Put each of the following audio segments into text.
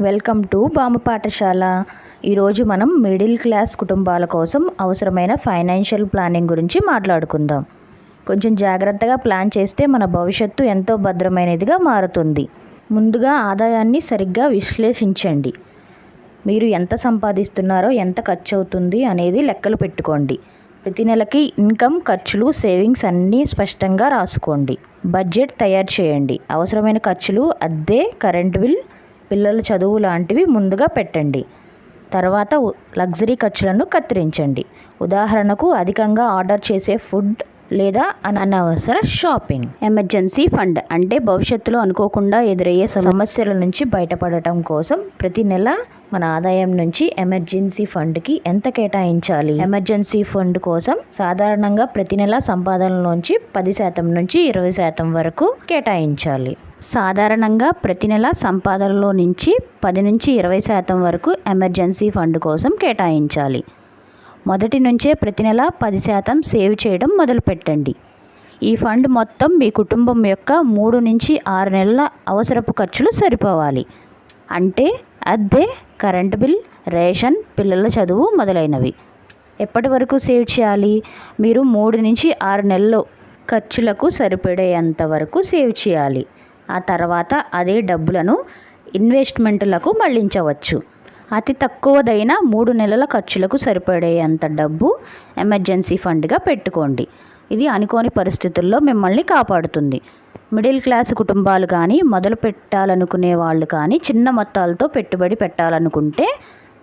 Welcome to బామ పాఠశాల. ఈరోజు మనం మిడిల్ క్లాస్ కుటుంబాల కోసం అవసరమైన ఫైనాన్షియల్ ప్లానింగ్ గురించి మాట్లాడుకుందాం. కొంచెం జాగ్రత్తగా ప్లాన్ చేస్తే మన భవిష్యత్తు ఎంతో భద్రమైనదిగా మారుతుంది. ముందుగా ఆదాయాన్ని సరిగ్గా విశ్లేషించండి. మీరు ఎంత సంపాదిస్తున్నారో ఎంత ఖర్చు అవుతుంది అనేది లెక్కలు పెట్టుకోండి. ప్రతి నెలకి ఇన్కమ్ ఖర్చులు సేవింగ్స్ అన్నీ స్పష్టంగా రాసుకోండి. బడ్జెట్ తయారు చేయండి. అవసరమైన ఖర్చులు అద్దె కరెంట్ బిల్ పిల్లల చదువు లాంటివి ముందుగా పెట్టండి. తర్వాత లగ్జరీ ఖర్చులను కత్తిరించండి. ఉదాహరణకు అధికంగా ఆర్డర్ చేసే ఫుడ్ లేదా అన- అనవసర షాపింగ్. ఎమర్జెన్సీ ఫండ్ అంటే భవిష్యత్తులో అనుకోకుండా ఎదురయ్యే సమస్యల నుంచి బయటపడటం కోసం ప్రతి నెల మన ఆదాయం నుంచి ఎమర్జెన్సీ ఫండ్కి ఎంత కేటాయించాలి? ఎమర్జెన్సీ ఫండ్ కోసం సాధారణంగా ప్రతి నెల సంపాదనలోంచి పది శాతం నుంచి ఇరవై శాతం వరకు కేటాయించాలి. సాధారణంగా ప్రతి నెల సంపాదనలో నుంచి పది నుంచి ఇరవై శాతం వరకు ఎమర్జెన్సీ ఫండ్ కోసం కేటాయించాలి. మొదటి నుంచే ప్రతి నెల పది శాతం సేవ్ చేయడం మొదలుపెట్టండి. ఈ ఫండ్ మొత్తం మీ కుటుంబం యొక్క మూడు నుంచి ఆరు నెలల అవసరపు ఖర్చులు సరిపోవాలి. అంటే అద్దె కరెంటు బిల్ రేషన్ పిల్లల చదువు మొదలైనవి. ఎప్పటి వరకు సేవ్ చేయాలి? మీరు మూడు నుంచి ఆరు నెలలు ఖర్చులకు సరిపడేంత వరకు సేవ్ చేయాలి. ఆ తర్వాత అదే డబ్బులను ఇన్వెస్ట్మెంట్లకు మళ్ళించవచ్చు. అతి తక్కువదైన మూడు నెలల ఖర్చులకు సరిపడేంత డబ్బు ఎమర్జెన్సీ ఫండ్గా పెట్టుకోండి. ఇది అనుకోని పరిస్థితుల్లో మిమ్మల్ని కాపాడుతుంది. మిడిల్ క్లాస్ కుటుంబాలు కానీ మొదలు పెట్టాలనుకునే వాళ్ళు కానీ చిన్న మొత్తాలతో పెట్టుబడి పెట్టాలనుకుంటే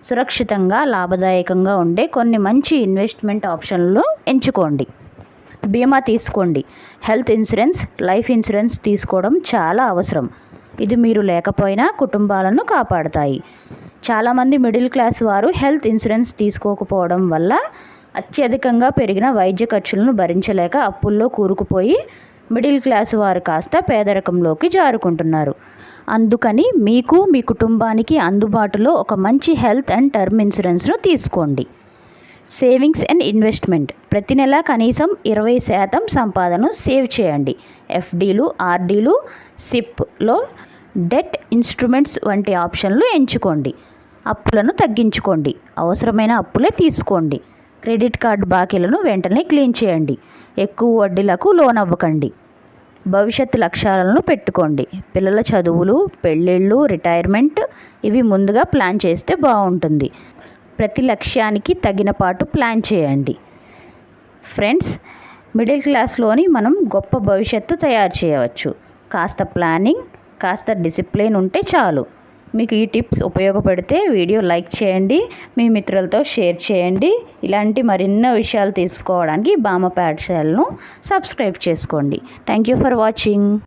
సురక్షితంగా లాభదాయకంగా ఉండే కొన్ని మంచి ఇన్వెస్ట్మెంట్ ఆప్షన్లు ఎంచుకోండి. బీమా తీసుకోండి. హెల్త్ ఇన్సూరెన్స్ లైఫ్ ఇన్సూరెన్స్ తీసుకోవడం చాలా అవసరం. ఇది మీరు లేకపోయినా కుటుంబాలను కాపాడతాయి. చాలామంది మిడిల్ క్లాస్ వారు హెల్త్ ఇన్సూరెన్స్ తీసుకోకపోవడం వల్ల అత్యధికంగా పెరిగిన వైద్య ఖర్చులను భరించలేక అప్పుల్లో కూరుకుపోయి మిడిల్ క్లాస్ వారు కాస్త పేదరికంలోకి జారుకుంటున్నారు. అందుకని మీకు మీ కుటుంబానికి అందుబాటులో ఒక మంచి హెల్త్ అండ్ టర్మ్ ఇన్సూరెన్స్ను తీసుకోండి. Savings and investment. ప్రతి నెల కనీసం ఇరవై శాతం సంపాదన సేవ్ చేయండి. ఎఫ్డీలు ఆర్డీలు సిప్లో డెట్ ఇన్స్ట్రుమెంట్స్ వంటి ఆప్షన్లు ఎంచుకోండి. అప్పులను తగ్గించుకోండి. అవసరమైన అప్పులే తీసుకోండి. క్రెడిట్ కార్డు బాకీలను వెంటనే క్లీన్ చేయండి. ఎక్కువ వడ్డీలకు లోన్ అవ్వకండి. భవిష్యత్తు లక్ష్యాలను పెట్టుకోండి. పిల్లల చదువులు పెళ్ళిళ్ళు రిటైర్మెంట్ ఇవి ముందుగా ప్లాన్ చేస్తే బాగుంటుంది. ప్రతి లక్ష్యానికి తగిన పాటు ప్లాన్ చేయండి. ఫ్రెండ్స్ మిడిల్ క్లాస్లోని మనం గొప్ప భవిష్యత్తు తయారు చేయవచ్చు. కాస్త ప్లానింగ్ కాస్త డిసిప్లిన్ ఉంటే చాలు. మీకు ఈ టిప్స్ ఉపయోగపడితే వీడియో లైక్ చేయండి మీ మిత్రులతో షేర్ చేయండి. ఇలాంటి మరెన్నో విషయాలు తీసుకోవడానికి బామ పాఠశాలను సబ్స్క్రైబ్ చేసుకోండి. Thank you for watching.